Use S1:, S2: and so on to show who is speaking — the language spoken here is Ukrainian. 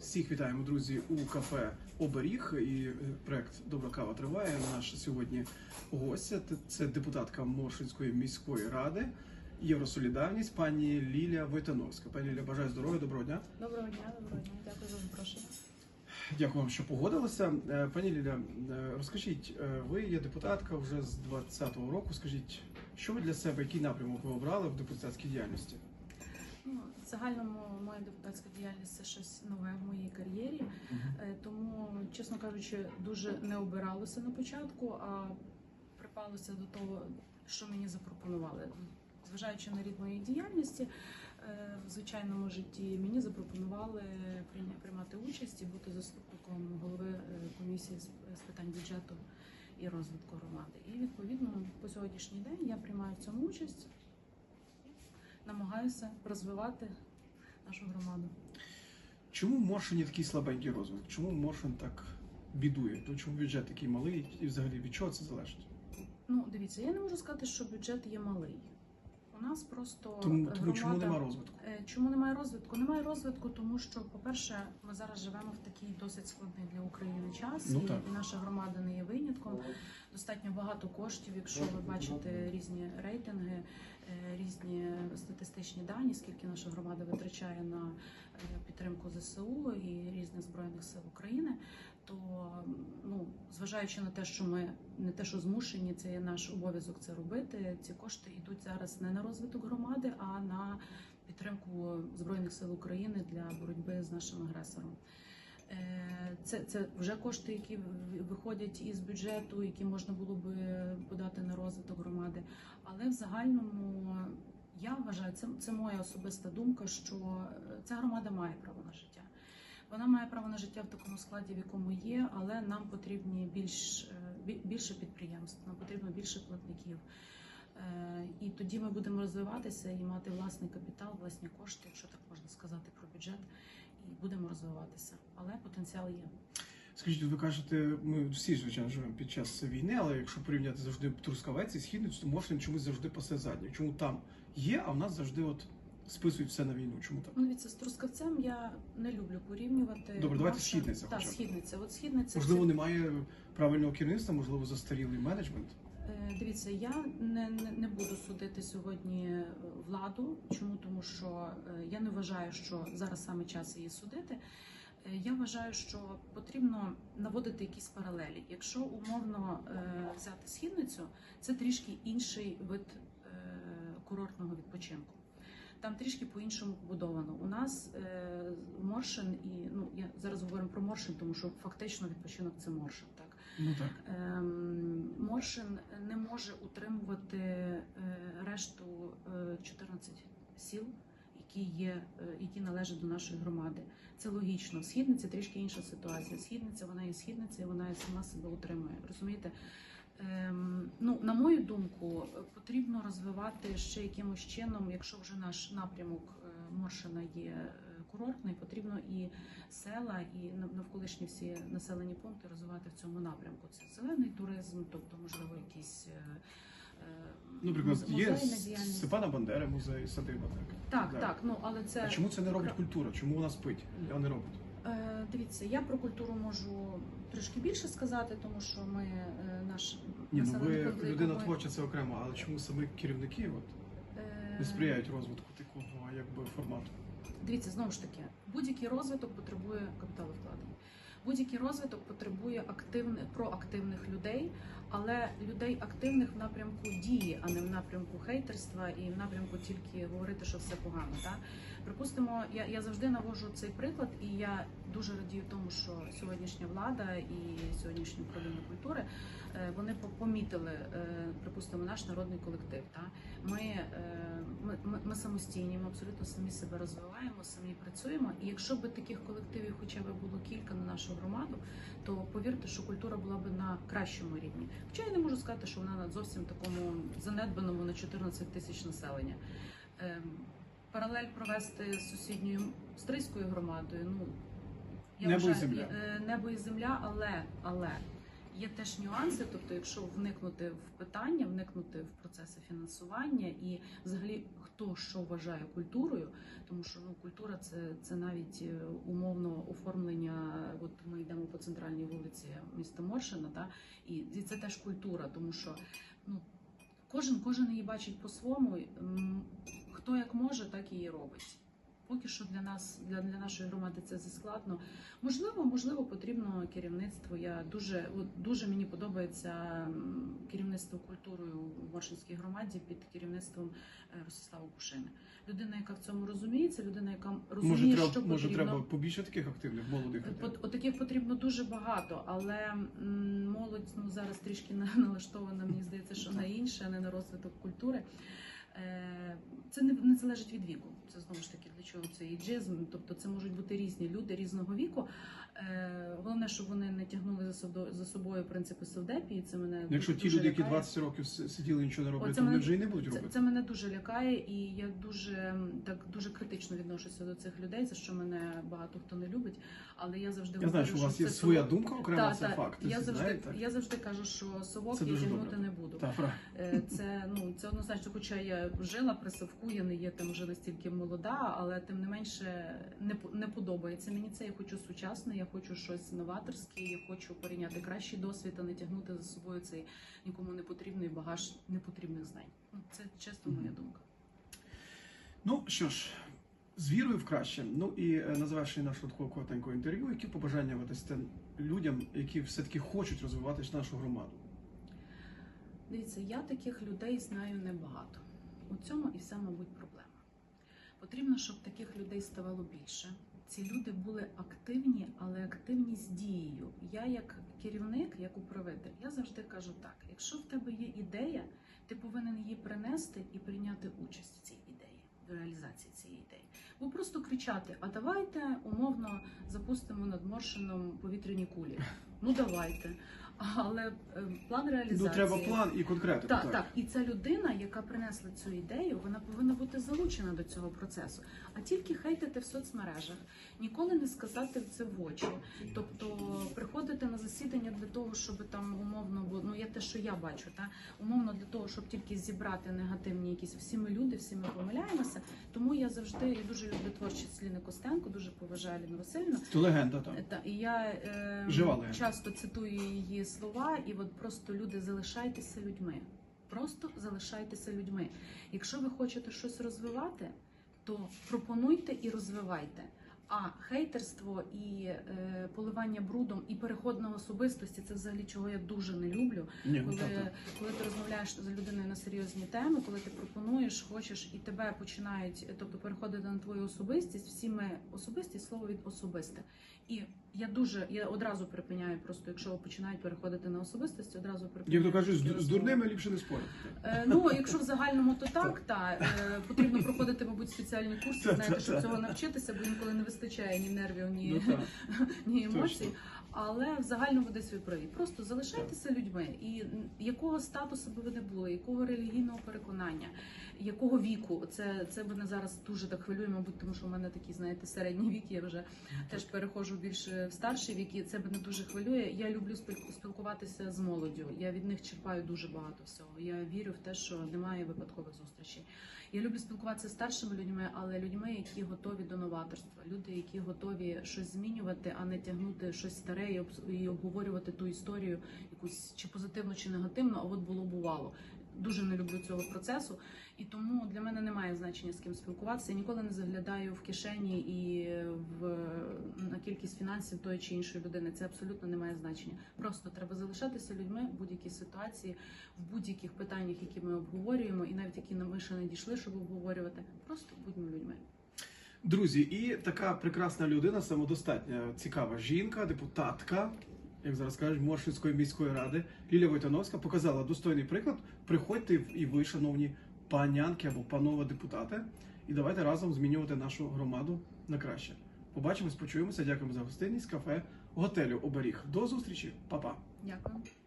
S1: Всіх вітаємо, друзі, у кафе Оберіг. І е, проект Добра кава триває. Наша сьогодні гостя це депутатка Моршинської міської ради Євросолідарність, пані Лілія Войтановська. Пані Лілія, бажаю здоров'я, доброго дня.
S2: Доброго дня, доброго дня. Дякую за запрошення.
S1: Дякую вам, що погодилися. Е, Пані Ліля, е, розкажіть, ви є депутатка вже з 20-го року. Скажіть, що ви для себе, який напрямок ви обрали в депутатській діяльності?
S2: В загальному моя депутатська діяльність це щось нове в моїй кар'єрі. Е, Тому, чесно кажучи, дуже не обиралося на початку, а припалося до того, що мені запропонували. Зважаючи на рід моєї діяльності е, в звичайному житті, мені запропонували приймати участь і бути заступником голови е, комісії з питань бюджету і розвитку громади. І відповідно по сьогоднішній день я приймаю в цьому участь, намагаюся розвивати нашу громаду.
S1: Чому в Моршині такий слабенький розвиток? Чому Моршин так бідує? То чому бюджет такий малий і взагалі від чого це залежить?
S2: Ну, дивіться, я не можу сказати, що бюджет є малий. У нас просто
S1: Тому, тому чому
S2: громада-
S1: нема розвитку?
S2: Чому немає розвитку? Немає розвитку, тому що, по-перше, ми зараз живемо в такий досить складний для України час,
S1: Ну,
S2: і,
S1: так.
S2: і наша громада не є винятком. Достатньо багато коштів, якщо ви бачите різні рейтинги, е, різні статистичні дані, скільки наша громада витрачає на е, підтримку ЗСУ і різних збройних сил України. То ну, зважаючи на те, що ми не те, що змушені, це є наш обов'язок це робити. Ці кошти йдуть зараз не на розвиток громади, а на підтримку збройних сил України для боротьби з нашим агресором. Е, Це, це вже кошти, які виходять із бюджету, які можна було би подати на розвиток громади. Але в загальному я вважаю, це, це моя особиста думка, що е, ця громада має право на життя. Вона має право на життя в такому складі, в якому є, але нам потрібні більш е, більше підприємств, нам потрібно більше платників. Е, І тоді ми будемо розвиватися і мати власний капітал, власні кошти, якщо так можна сказати про бюджет, і будемо розвиватися. Але потенціал є.
S1: Скажіть, ви кажете, ми всі звичайно живемо під час війни, але якщо порівняти завжди Трускавець і Східницю, то Моршин чомусь завжди пасе задніх. Чому там є, а в нас завжди от списують все на війну? Чому так?
S2: Ну, дивіться, з трускавцем я не люблю порівнювати.
S1: Добре, давайте
S2: Моршин-
S1: східниця
S2: Так, східниця. От східниця.
S1: Можливо,
S2: це-
S1: немає правильного керівництва, можливо, застарілий менеджмент.
S2: Е, Дивіться, я не, не, буду судити сьогодні е, владу. Чому? Тому що е, я не вважаю, що зараз саме час її судити. Я вважаю, що потрібно наводити якісь паралелі. Якщо умовно взяти східницю, це трішки інший вид курортного відпочинку. Там трішки по-іншому побудовано. У нас е, Моршин і ну я зараз говорю про Моршин, тому що фактично відпочинок це Моршин, так.
S1: Ну так.
S2: Ем, Моршин не може утримувати е, решту е, 14 сіл, які є, е, які належать до нашої громади. Це логічно. В Східниці трішки інша ситуація. Східниця, вона є східниця, і вона сама себе утримує. Розумієте? Ем, ну, на мою думку, потрібно розвивати ще якимось чином, якщо вже наш напрямок е, Моршина є е, курортний, потрібно і села, і навколишні всі населені пункти розвивати в цьому напрямку. Це зелений туризм, тобто, можливо, якісь. е, е,
S1: Ну, Наприклад, є. Степана Бандери, музей, садиба. Так.
S2: Так, так. Ну але це
S1: А чому це не робить культура? Чому вона спить, а не робить?
S2: Е, Дивіться, я про культуру можу трошки більше сказати, тому що ми наш
S1: Ні, ну ви
S2: пункт,
S1: людина
S2: якому-
S1: творча, це окремо, але чому саме керівники от, не сприяють розвитку такого якби формату?
S2: Дивіться, знову ж таки, будь-який розвиток потребує капіталовкладень. Будь-який розвиток потребує активних проактивних людей, але людей активних в напрямку дії, а не в напрямку хейтерства і в напрямку тільки говорити, що все погано. Так? Припустимо, я, я завжди навожу цей приклад, і я дуже радію тому, що сьогоднішня влада і сьогоднішнє управління культури е, вони по- помітили, е, припустимо, наш народний колектив. Та? Ми, е, ми, ми, ми самостійні, ми абсолютно самі себе розвиваємо, самі працюємо. І якщо б таких колективів хоча б було кілька на нашу громаду, то повірте, що культура була б на кращому рівні. Хоча я не можу сказати, що вона на зовсім такому занедбаному на 14 тисяч населення. Ем, Паралель провести з сусідньою стрийською громадою. Ну я
S1: Небо і
S2: вважаю,
S1: земля.
S2: е, небо і земля, але але Є теж нюанси, тобто, якщо вникнути в питання, вникнути в процеси фінансування і взагалі хто що вважає культурою, тому що ну культура це, це навіть е, умовно оформлення. От ми йдемо по центральній вулиці міста Моршина, та і, це теж культура, тому що ну кожен кожен її бачить по-своєму. Хто як може, так її робить. Поки що для нас, для, для нашої громади це заскладно. Можливо, можливо, потрібно керівництво. Я дуже от, дуже мені подобається керівництво культурою в Моршинській громаді під керівництвом е, Ростислава Кушини. Людина, яка в цьому розуміється, людина, яка розуміє,
S1: Може, треба,
S2: що
S1: може,
S2: потрібно.
S1: треба побільше таких активних молодих людей?
S2: От, от таких потрібно дуже багато, але молодь ну зараз трішки на- налаштована, мені здається, що на інше, а не на розвиток культури. Е, Це не, не залежить від віку. Це знову ж таки для чого це іджизм. Тобто це можуть бути різні люди різного віку. Е, Головне, щоб вони не тягнули за собою за собою принципи совдепії. Це мене
S1: Якщо
S2: дуже
S1: ті люди, які
S2: лякає.
S1: 20 років сиділи і нічого не роблять, то вони вже і не будуть робити.
S2: це мене дуже лякає, і я дуже так дуже критично відношуся до цих людей, за що мене багато хто не любить. Але я завжди
S1: Я знаю, що у вас є
S2: це
S1: своя думка окрема,
S2: Та,
S1: це
S2: та.
S1: факт.
S2: Я
S1: Це,
S2: завжди,
S1: знаєте?
S2: я завжди кажу, що совок
S1: Це
S2: я тягнути не буду.
S1: Правильно.
S2: Е, Це ну це однозначно, хоча я жила при совку, я не є там вже настільки молода, але тим не менше не не подобається мені це. Я хочу сучасне, я хочу щось новаторське, я хочу порівняти кращий досвід, а не тягнути за собою цей нікому не потрібний багаж непотрібних знань. Ну це чесно моя думка.
S1: Ну що ж, з вірою в краще. Ну і е, на завершення нашого такого коротенького інтерв'ю, які побажання ви дасте людям, які все-таки хочуть розвивати нашу громаду?
S2: Дивіться, я таких людей знаю небагато. У цьому і вся, мабуть, проблема. Потрібно, щоб таких людей ставало більше. Ці люди були активні, але активні з дією. Я, як керівник, як управитель, я завжди кажу так: якщо в тебе є ідея, ти повинен її принести і прийняти участь в цій ідеї, в реалізації цієї ідеї. Бо просто кричати: а давайте умовно запустимо над Моршином повітряні кулі. Ну давайте. Але е, план реалізації
S1: Ну треба план і конкретику.
S2: так, так, і ця людина, яка принесла цю ідею, вона повинна бути залучена до цього процесу. А тільки хейтити в соцмережах, ніколи не сказати це в очі. Тобто приходити на засідання для того, щоб там умовно бо ну я те, що я бачу, та умовно для того, щоб тільки зібрати негативні якісь всі ми люди, всі ми помиляємося. Тому я завжди я дуже люблю творчість Ліни Костенко, дуже поважаю Ліну Васильівну.
S1: Це легенда там.
S2: Та і я е,
S1: Жива легенда.
S2: Часто цитую її слова, і от просто люди залишайтеся людьми. Просто залишайтеся людьми. Якщо ви хочете щось розвивати, то пропонуйте і розвивайте. А хейтерство і е, поливання брудом і переход на особистості це взагалі чого я дуже не люблю.
S1: Ні,
S2: Коли,
S1: так, так.
S2: коли ти розмовляєш з людиною на серйозні теми, коли ти пропонуєш, хочеш, і тебе починають, тобто переходити на твою особистість, всі ми особистість слово від особисте. І я дуже я одразу припиняю, просто якщо починають переходити на особистості, одразу припиняю.
S1: Як то кажуть, з, з дурними ліпше не спорити.
S2: Е, Ну, якщо в загальному, то так, та е, потрібно проходити, мабуть, спеціальні курси, знаєте, щоб цього навчитися, бо інколи не вистачає ні нервів, ні,
S1: Ну,
S2: ні емоцій. Але в загальному десь ви праві. Просто залишайтеся людьми. І якого статусу би ви не були, якого релігійного переконання, якого віку, це, це мене зараз дуже так хвилює, мабуть, тому що в мене такий, знаєте, середній вік. Я вже теж переходжу більше в старший вік, і це мене дуже хвилює. Я люблю спіл- спілкуватися з молоддю. Я від них черпаю дуже багато всього. Я вірю в те, що немає випадкових зустрічей. Я люблю спілкуватися з старшими людьми, але людьми, які готові до новаторства, люди, які готові щось змінювати, а не тягнути щось старе і обговорювати ту історію, якусь чи позитивну, чи негативну, а от було бувало. Дуже не люблю цього процесу, і тому для мене немає значення з ким спілкуватися. Я ніколи не заглядаю в кишені і в кількість фінансів тої чи іншої людини. Це абсолютно не має значення. Просто треба залишатися людьми в будь-якій ситуації, в будь-яких питаннях, які ми обговорюємо, і навіть які ми ще не дійшли, щоб обговорювати. Просто будьмо людьми.
S1: Друзі, і така прекрасна людина, самодостатня, цікава жінка, депутатка, як зараз кажуть, Моршинської міської ради Лілія Войтановська показала достойний приклад. Приходьте і ви, шановні панянки або панове депутати, і давайте разом змінювати нашу громаду на краще. Побачимось, почуємося. Дякуємо за гостинність, кафе, готелю Оберіг. До зустрічі, Па-па.
S2: Дякую.